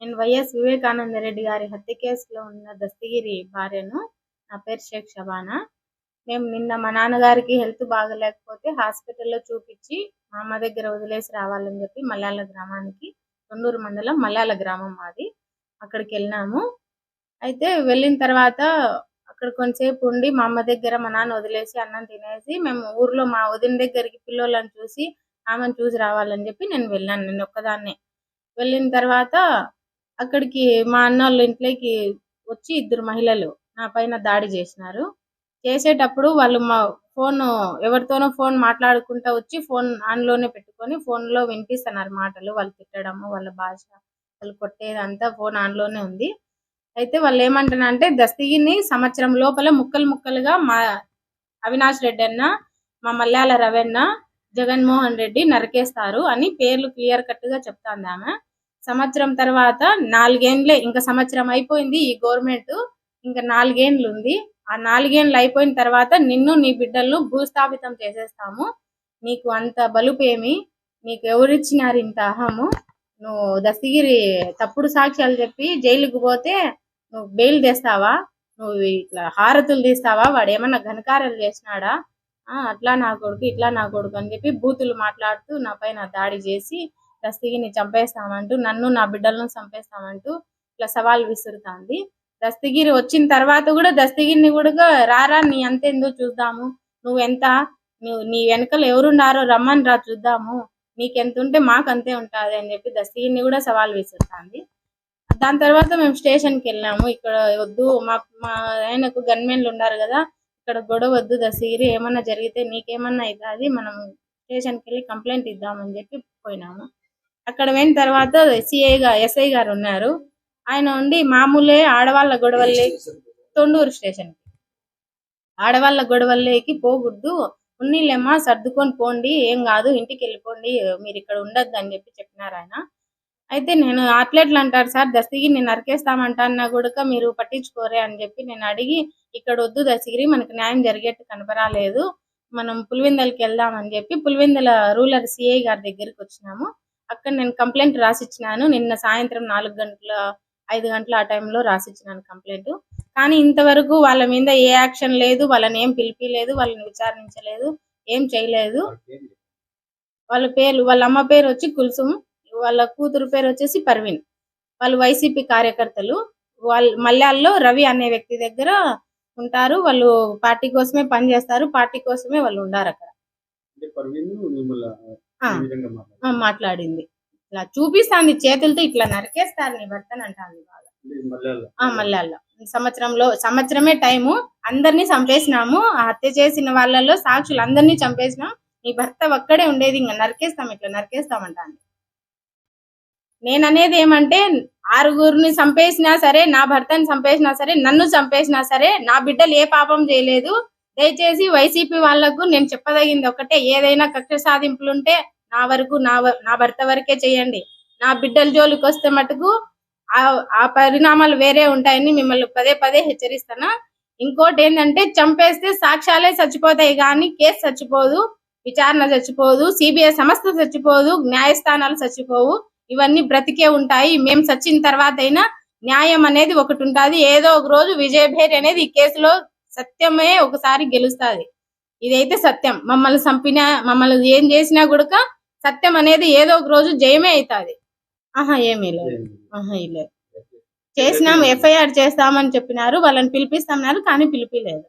నేను వైఎస్ వివేకానంద రెడ్డి గారి హత్య కేసులో ఉన్న దస్తగిరి భార్యను నా పేరు షేక్ షబానా. మేము నిన్న మా నాన్నగారికి హెల్త్ బాగలేకపోతే హాస్పిటల్లో చూపించి మా అమ్మ దగ్గర వదిలేసి రావాలని చెప్పి మల్యాల గ్రామానికి తొండూరు మండలం మల్యాల గ్రామం మాది. అక్కడికి వెళ్ళినాము. అయితే వెళ్ళిన తర్వాత అక్కడ కొంచెంసేపు ఉండి మా అమ్మ దగ్గర మా నాన్న వదిలేసి అన్నం తినేసి మేము ఊర్లో మా వదిన దగ్గరికి పిల్లోళ్ళని చూసి ఆమెను చూసి రావాలని చెప్పి నేను వెళ్ళాను. నేను ఒక్కదాన్నే. వెళ్ళిన తర్వాత అక్కడికి మా అన్న వాళ్ళ ఇంట్లోకి వచ్చి ఇద్దరు మహిళలు నా పైన దాడి చేసినారు. చేసేటప్పుడు వాళ్ళు మా ఫోన్ ఎవరితోనో ఫోన్ మాట్లాడుకుంటా వచ్చి ఫోన్ ఆన్లోనే పెట్టుకొని ఫోన్లో వినిపిస్తున్నారు మాటలు. వాళ్ళు తిట్టడము వాళ్ళ భాష వాళ్ళు కొట్టేదంతా ఫోన్ ఆన్లోనే ఉంది. అయితే వాళ్ళు ఏమంటున్నారంటే దస్తగిరిని సంవత్సరం లోపల ముక్కలు ముక్కలుగా మా అవినాష్ రెడ్డి అన్న మా మల్యాల రవెన్న జగన్మోహన్ రెడ్డి నరికేస్తారు అని పేర్లు క్లియర్ కట్గా చెప్తాంది ఆమె. సంవత్సరం తర్వాత నాలుగేండ్లే ఇంకా సంవత్సరం అయిపోయింది ఈ గవర్నమెంట్. ఇంకా నాలుగేండ్లు ఉంది ఆ నాలుగేండ్లు అయిపోయిన తర్వాత నిన్ను నీ బిడ్డలను భూస్థాపితం చేసేస్తాము. నీకు అంత బలుపేమి నీకు ఎవరిచ్చినారు ఇంత అహము నువ్వు దస్తగిరి తప్పుడు సాక్ష్యాలు చెప్పి జైలుకు పోతే నువ్వు బెయిల్ తెస్తావా? నువ్వు ఇట్లా హారతులు తీస్తావా? వాడు ఏమన్నా ఘనకార్యాలు చేసినాడా? ఆ, అట్లా నా కొడుకు ఇట్లా నా కొడుకు అని చెప్పి బూతులు మాట్లాడుతూ నా పైన దాడి చేసి దస్తగిరిని చంపేస్తామంటూ నన్ను నా బిడ్డలను చంపేస్తామంటూ ఇట్లా సవాల్ విసురుతాంది. దస్తగిరి వచ్చిన తర్వాత కూడా దస్తగిరిని కూడా రారా నీ అంతేందో చూద్దాము? నువ్వెంత? నువ్వు నీ వెనకలు ఎవరున్నారో రమ్మని రా చూద్దాము. నీకెంత ఉంటే మాకు అంతే ఉంటుంది అని చెప్పి దస్తగిరిని కూడా సవాల్ విసురుతాంది. దాని తర్వాత మేము స్టేషన్కి వెళ్ళాము. ఇక్కడ వద్దు మా మా ఆయనకు గన్మెన్లు ఉన్నారు కదా ఇక్కడ గొడవ వద్దు దస్తగిరి ఏమన్నా జరిగితే నీకేమన్నా అవుతుంది మనం స్టేషన్కి వెళ్ళి కంప్లైంట్ ఇద్దామని చెప్పి పోయినాము. అక్కడ పోయిన తర్వాత సిఐ గారు ఎస్ఐ గారు ఉన్నారు. ఆయన ఉండి మామూలే ఆడవాళ్ళ గొడవల్లే తొండూరు స్టేషన్ ఆడవాళ్ళ గొడవల్లోకి పోకూడదు. ఉన్నీళ్ళేమ్మా సర్దుకొని పోండి. ఏం కాదు ఇంటికి వెళ్ళిపోండి మీరు ఇక్కడ ఉండద్దు అని చెప్పి చెప్పినారు ఆయన. అయితే నేను అట్లెట్లు అంటారు సార్ దస్తగిరి నేను నరికేస్తామంటా కూడా మీరు పట్టించుకోరే అని చెప్పి నేను అడిగి ఇక్కడ వద్దు దస్తగిరి మనకు న్యాయం జరిగేట్టు కనపరాలేదు. మనం పులివెందలకి వెళ్దామని చెప్పి పులివెందల రూరల్ సిఐ గారి దగ్గరికి వచ్చినాము. అక్కడ నేను కంప్లైంట్ రాసిచ్చినాను. నిన్న సాయంత్రం నాలుగు గంటల ఐదు గంటల ఆ టైంలో రాసిచ్చినాను కంప్లైంట్. కానీ ఇంతవరకు వాళ్ళ మీద ఏ యాక్షన్ లేదు వాళ్ళని ఏం పిలిపిలేదు వాళ్ళని విచారించలేదు ఏం చేయలేదు. వాళ్ళ పేర్లు వాళ్ళ అమ్మ పేరు వచ్చి కుల్సుమ్ వాళ్ళ కూతురు పేరు వచ్చేసి పర్వీన్. వాళ్ళు వైసీపీ కార్యకర్తలు. వాళ్ళ మల్యాల్లో రవి అనే వ్యక్తి దగ్గర ఉంటారు. వాళ్ళు పార్టీ కోసమే పనిచేస్తారు. పార్టీ కోసమే వాళ్ళు ఉండారు అక్కడ మాట్లాడింది. ఇట్లా చూపిస్తాంది చేతులతో ఇట్లా నరికేస్తారు నీ భర్తను అంటాంది మల్యాల్లో సంవత్సరంలో సంవత్సరమే టైము అందరినీ చంపేసినాము. హత్య చేసిన వాళ్ళలో సాక్షులు అందరినీ చంపేసినాం. నీ భర్త ఒక్కడే ఉండేది ఇంకా నరికేస్తాం ఇట్లా నరికేస్తామంటాను నేను అనేది ఏమంటే ఆరుగురిని చంపేసినా సరే నా భర్తని చంపేసినా సరే నన్ను చంపేసినా సరే నా బిడ్డలు ఏ పాపం చేయలేదు. దయచేసి వైసీపీ వాళ్ళకు నేను చెప్పదగింది ఒకటే ఏదైనా కక్ష సాధింపులు ఉంటే నా వరకు నా వ- నా భర్త వరకే చేయండి. నా బిడ్డల జోలికి వస్తే మటుకు ఆ ఆ పరిణామాలు వేరే ఉంటాయని మిమ్మల్ని పదే పదే హెచ్చరిస్తాను. ఇంకోటి ఏంటంటే చంపేస్తే సాక్ష్యాలే చచ్చిపోతాయి కానీ కేసు చచ్చిపోదు విచారణ చచ్చిపోదు సిబిఐ సంస్థ చచ్చిపోదు న్యాయస్థానాలు చచ్చిపోవు. ఇవన్నీ బ్రతికే ఉంటాయి. మేము చచ్చిన తర్వాత అయినా న్యాయం అనేది ఒకటి ఉంటుంది ఏదో ఒక రోజు విజయభేరి భేర్ అనేది ఈ కేసులో సత్యమే ఒకసారి గెలుస్తుంది. ఇదైతే సత్యం. మమ్మల్ని చంపినా మమ్మల్ని ఏం చేసినా కూడా సత్యం అనేది ఏదో ఒక రోజు జయమే అవుతుంది ఆహా ఏమీ లేదు. ఆహా లేదు. చేసినాం ఎఫ్ఐఆర్ చేస్తామని చెప్పినారు. వాళ్ళని పిలిపిస్తామన్నారు కానీ పిలిపిలేదు.